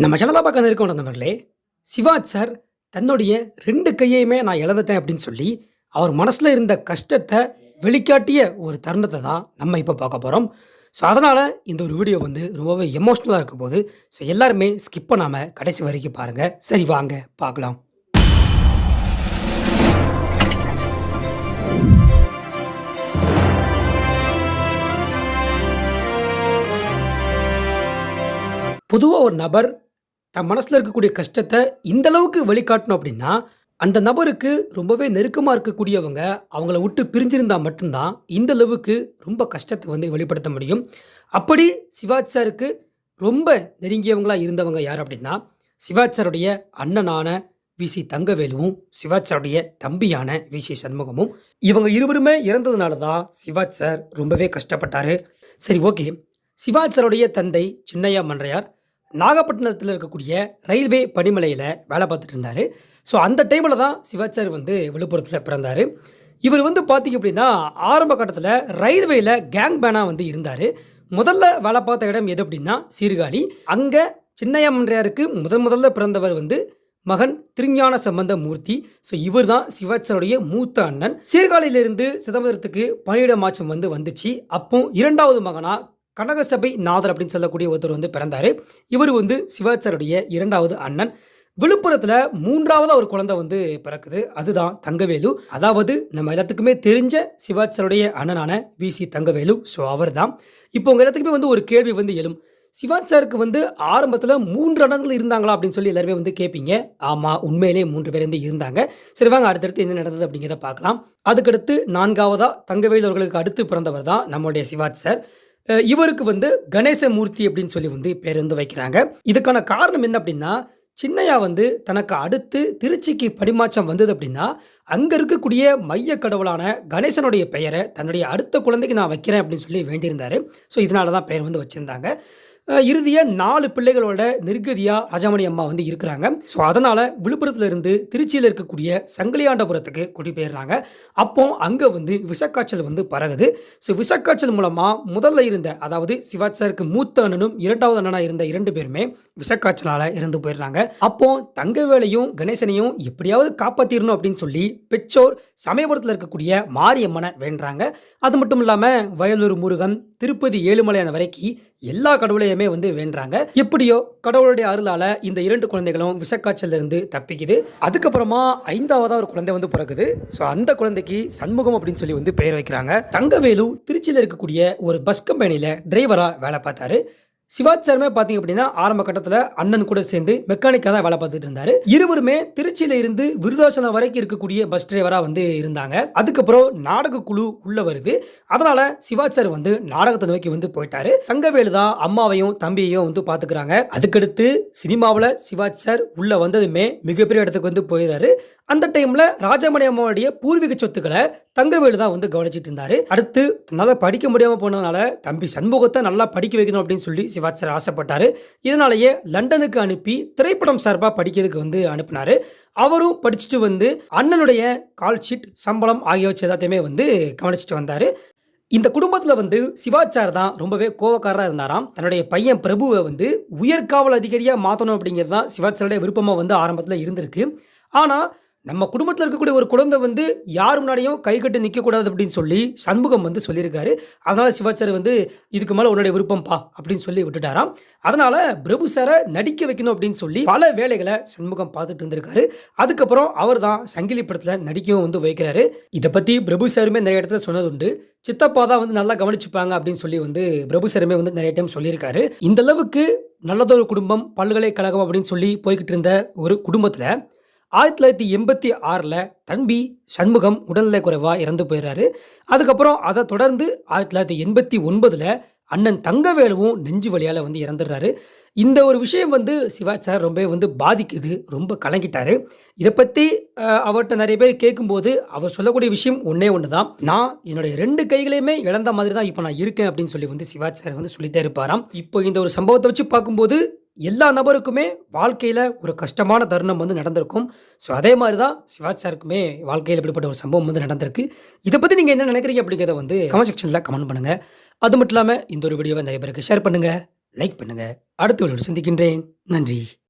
நம்ம சேனலாக பார்க்க இருக்கோம் நண்பர்களே சிவாஜ் சார் தன்னுடைய ரெண்டு கையையுமே நான் எழுதட்டேன் அப்படின்னு சொல்லி அவர் மனசில் இருந்த கஷ்டத்தை வெளிக்காட்டிய ஒரு தருணத்தை தான் நம்ம இப்போ பார்க்க போகிறோம் ஸோ அதனால் இந்த ஒரு வீடியோ வந்து ரொம்பவே எமோஷ்னலாக இருக்க போது ஸோ எல்லாருமே ஸ்கிப் பண்ணாமல் கடைசி வரைக்கும் பாருங்கள் சரி வாங்க பார்க்கலாம். பொதுவாக ஒரு நபர் தன் மனசில் இருக்கக்கூடிய கஷ்டத்தை இந்த அளவுக்கு வெளிக்காட்டணும் அப்படின்னா அந்த நபருக்கு ரொம்பவே நெருக்கமாக இருக்கக்கூடியவங்க அவங்கள விட்டு பிரிஞ்சிருந்தால் மட்டும்தான் இந்த அளவுக்கு ரொம்ப கஷ்டத்தை வந்து வெளிப்படுத்த முடியும். அப்படி சிவாஜ் சாருக்கு ரொம்ப நெருங்கியவங்களாக இருந்தவங்க யார் அப்படின்னா சிவாஜ் சாருடைய அண்ணனான வி. சி. தங்கவேலுவும் சிவாஜ் சாருடைய தம்பியான வி. சி. சண்முகமும் இவங்க இருவருமே இறந்ததுனால தான் சிவாஜ் சார் ரொம்பவே கஷ்டப்பட்டார். சரி ஓகே. சிவாஜ் சாருடைய தந்தை சின்னையா மன்றையார் நாகப்பட்டினத்தில் இருக்கக்கூடிய ரயில்வே பனிமலையில் வேலை பார்த்துட்டு இருந்தார். ஸோ அந்த டைமில் தான் சிவாச்சார் வந்து விழுப்புரத்தில் பிறந்தார். இவர் வந்து பார்த்திங்க அப்படின்னா ஆரம்ப கட்டத்தில் ரயில்வேயில் கேங் பேனாக வந்து இருந்தார். முதல்ல வேலை பார்த்த இடம் எது அப்படின்னா சீர்காழி. அங்கே சின்னையம்மன்றையாருக்கு முதன் முதல்ல பிறந்தவர் வந்து மகன் திருஞான சம்பந்த மூர்த்தி. ஸோ இவர் தான் சிவாச்சாருடைய மூத்த அண்ணன். சீர்காழியிலிருந்து சிதம்பரத்துக்கு பணியிட மாற்றம் வந்து வந்துச்சு. அப்போ இரண்டாவது மகனாக கனகசபை நாதர் அப்படின்னு சொல்லக்கூடிய ஒருத்தர் வந்து பிறந்தார். இவர் வந்து சிவாச்சாருடைய இரண்டாவது அண்ணன். விழுப்புரத்தில் மூன்றாவது ஒரு குழந்தை வந்து பிறக்குது. அதுதான் தங்கவேலு. அதாவது நம்ம எல்லாத்துக்குமே தெரிஞ்ச சிவாச்சாருடைய அண்ணனான வி. சி. தங்கவேலு. ஸோ அவர் தான் இப்போ உங்கள் எல்லாத்துக்குமே வந்து ஒரு கேள்வி வந்து எழும். சிவாஜ் சாருக்கு வந்து ஆரம்பத்தில் மூன்று அண்ணன்கள் இருந்தாங்களா அப்படின்னு சொல்லி எல்லாருமே வந்து கேட்பீங்க ஆமாம் உண்மையிலே மூன்று பேர் வந்து இருந்தாங்க. சரி வாங்க அடுத்தடுத்து என்ன நடந்தது அப்படிங்கிறத பார்க்கலாம். அதுக்கடுத்து நான்காவதாக தங்கவேலு அவர்களுக்கு அடுத்து பிறந்தவர் தான் நம்மளுடைய சிவாஜ் சார் இவருக்கு வந்து கணேசமூர்த்தி அப்படின்னு சொல்லி வந்து பேர் வந்து வைக்கிறாங்க. இதுக்கான காரணம் என்ன அப்படின்னா சின்னையா வந்து தனக்கு அடுத்து திருச்சிக்கு படிமாற்றம் வந்தது அப்படின்னா அங்கே இருக்கக்கூடிய மைய கடவுளான கணேசனுடைய பெயரை தன்னுடைய அடுத்த குழந்தைக்கு நான் வைக்கிறேன் அப்படின்னு சொல்லி வேண்டியிருந்தாரு. ஸோ இதனால தான் பெயர் வந்து வச்சுருந்தாங்க. இறுதியாக நாலு பிள்ளைகளோட நிர்கதியாக ராஜாமணி அம்மா வந்து இருக்கிறாங்க. ஸோ அதனால் விழுப்புரத்துலேருந்து திருச்சியில் இருக்கக்கூடிய சங்கிலியாண்டபுரத்துக்கு குடிபெயர்றாங்க அப்போ அங்கே வந்து விஷக்காய்ச்சல் வந்து பரகுது ஸோ விஷக்காய்ச்சல் மூலமாக முதல்ல இருந்த அதாவது சிவாச்சாருக்கு மூத்த அண்ணனும் இரண்டாவது அண்ணனாக இருந்த இரண்டு பேருமே விஷக்காய்ச்சலால் இறந்து போயிடுறாங்க. அப்போ தங்கவேலையும் கணேசனையும் எப்படியாவது காப்பாற்றிடணும் அப்படின்னு சொல்லி பெற்றோர் சமயபுரத்தில் இருக்கக்கூடிய மாரியம்மனை வேண்டுறாங்க. அது மட்டும் இல்லாமல் வயலூர் முருகன் திருப்பதி ஏழுமலையான வரைக்கும் எல்லா கடவுளையுமே வந்து வேண்டுறாங்க. எப்படியோ கடவுளுடைய அருளால இந்த இரண்டு குழந்தைகளும் விஷக்காய்ச்சல் இருந்து தப்பிக்குது. அதுக்கப்புறமா ஐந்தாவதா ஒரு குழந்தை வந்து பிறகுது ஸோ அந்த குழந்தைக்கு சண்முகம் அப்படின்னு சொல்லி வந்து பெயர் வைக்கிறாங்க. தங்கவேலு திருச்சியில் இருக்கக்கூடிய ஒரு பஸ் கம்பெனியில் டிரைவராக வேலை பார்த்தாரு. சிவாஜ் சாருமே பார்த்தீங்க அப்படின்னா ஆரம்ப கட்டத்தில் அண்ணன் கூட சேர்ந்து மெக்கானிக்காக தான் வேலை பார்த்துட்டு இருந்தாரு. இருவருமே திருச்சியில இருந்து விருதாசலம் வரைக்கும் இருக்கக்கூடிய பஸ் டிரைவராக வந்து இருந்தாங்க. அதுக்கப்புறம் நாடக குழு உள்ள வருது. அதனால சிவாஜ் சார் வந்து நாடகத்தை நோக்கி வந்து போயிட்டாரு. தங்கவேலு தான் அம்மாவையும் தம்பியையும் வந்து பார்த்துக்கிறாங்க அதுக்கடுத்து சினிமாவில் சிவாஜ் சார் உள்ள வந்ததுமே மிகப்பெரிய இடத்துக்கு வந்து போயிடுறாரு அந்த டைம்ல ராஜமணி அம்மாவுடைய பூர்வீக சொத்துக்களை தங்கவேலு தான் வந்து கவனிச்சிட்டு இருந்தாரு. அடுத்து தன்னால படிக்க முடியாம போனதுனால தம்பி சண்முகத்தை நல்லா படிக்க வைக்கணும் அப்படின்னு சொல்லி சிவாஜ் சார் இதனாலேயே லண்டனுக்கு அனுப்பி திரைப்படம் சார்பாக படிக்கிறதுக்கு வந்து அனுப்பினார். அவரும் படிச்சுட்டு வந்து அண்ணனுடைய கால் ஷீட் சம்பளம் ஆகியவற்றை எல்லாத்தையுமே வந்து கவனிச்சுட்டு வந்தார். இந்த குடும்பத்தில் வந்து சிவாஜ் சார் தான் ரொம்பவே கோவக்காரராக இருந்தாராம். தன்னுடைய பையன் பிரபுவை வந்து உயர்காவல் அதிகாரியாக மாற்றணும் அப்படிங்கிறது தான் சிவாச்சாருடைய விருப்பமாக வந்து ஆரம்பத்தில் இருந்திருக்கு. ஆனால் நம்ம குடும்பத்தில் இருக்கக்கூடிய ஒரு குழந்தை வந்து யார் முன்னாடியும் கை கட்டு நிற்கக்கூடாது அப்படின்னு சொல்லி சண்முகம் வந்து சொல்லியிருக்காரு. அதனால் சிவாச்சாரி வந்து இதுக்கு மேலே உன்னுடைய விருப்பம்ப்பா அப்படின்னு சொல்லி விட்டுட்டாராம். அதனால் பிரபு சாரை நடிக்க வைக்கணும் அப்படின்னு சொல்லி பல வேலைகளை சண்முகம் பார்த்துட்டு இருந்திருக்காரு. அதுக்கப்புறம் அவர் தான் சங்கிலி படத்தில் நடிக்கவும் வந்து வைக்கிறாரு. இதை பற்றி பிரபு சாருமே நிறைய இடத்துல சொன்னதுண்டு. சித்தப்பா தான் வந்து நல்லா கவனிச்சுப்பாங்க அப்படின்னு சொல்லி வந்து பிரபு சாருமே வந்து நிறைய டைம் சொல்லியிருக்காரு. இந்த அளவுக்கு நல்லதொரு குடும்பம் பல்கலைக்கழகம் அப்படின்னு சொல்லி போய்கிட்டு இருந்த ஒரு குடும்பத்தில் ஆயிரத்தி தொள்ளாயிரத்தி எண்பத்தி ஆறில் தம்பி சண்முகம் உடல்நிலை குறைவாக இறந்து போயிடுறாரு அதுக்கப்புறம் அதை தொடர்ந்து ஆயிரத்தி தொள்ளாயிரத்தி எண்பத்தி ஒன்பதில் அண்ணன் தங்கவேலுவும் நெஞ்சு வழியால் வந்து இறந்துடுறாரு. இந்த ஒரு விஷயம் வந்து சிவாஜ் சார் ரொம்ப வந்து பாதிக்குது ரொம்ப கலங்கிட்டாரு. இதை பற்றி அவர்கிட்ட நிறைய பேர் கேட்கும்போது அவர் சொல்லக்கூடிய விஷயம் ஒன்றே ஒன்று தான் நான் என்னுடைய ரெண்டு கைகளையுமே இழந்த மாதிரி தான் இப்போ நான் இருக்கேன் அப்படின்னு சொல்லி வந்து சிவாஜ் சார் வந்து சொல்லிட்டே இருப்பாராம். இப்போ இந்த ஒரு சம்பவத்தை வச்சு பார்க்கும்போது எல்லா நபருக்குமே வாழ்க்கையில் ஒரு கஷ்டமான தருணம் வந்து நடந்திருக்கும். ஸோ அதே மாதிரி தான் சிவாஜ் சாருக்குமே வாழ்க்கையில் இப்படிப்பட்ட ஒரு சம்பவம் வந்து நடந்திருக்கு. இதை பற்றி நீங்கள் என்ன நினைக்கிறீங்க அப்படிங்கிறத வந்து கமெண்ட் செக்ஷனில் கமெண்ட் பண்ணுங்கள் அது மட்டும் இல்லாமல் இந்த ஒரு வீடியோவை நிறைய பேருக்கு ஷேர் பண்ணுங்கள் லைக் பண்ணுங்கள் அடுத்த வீடியோ சந்திக்கின்றேன். நன்றி.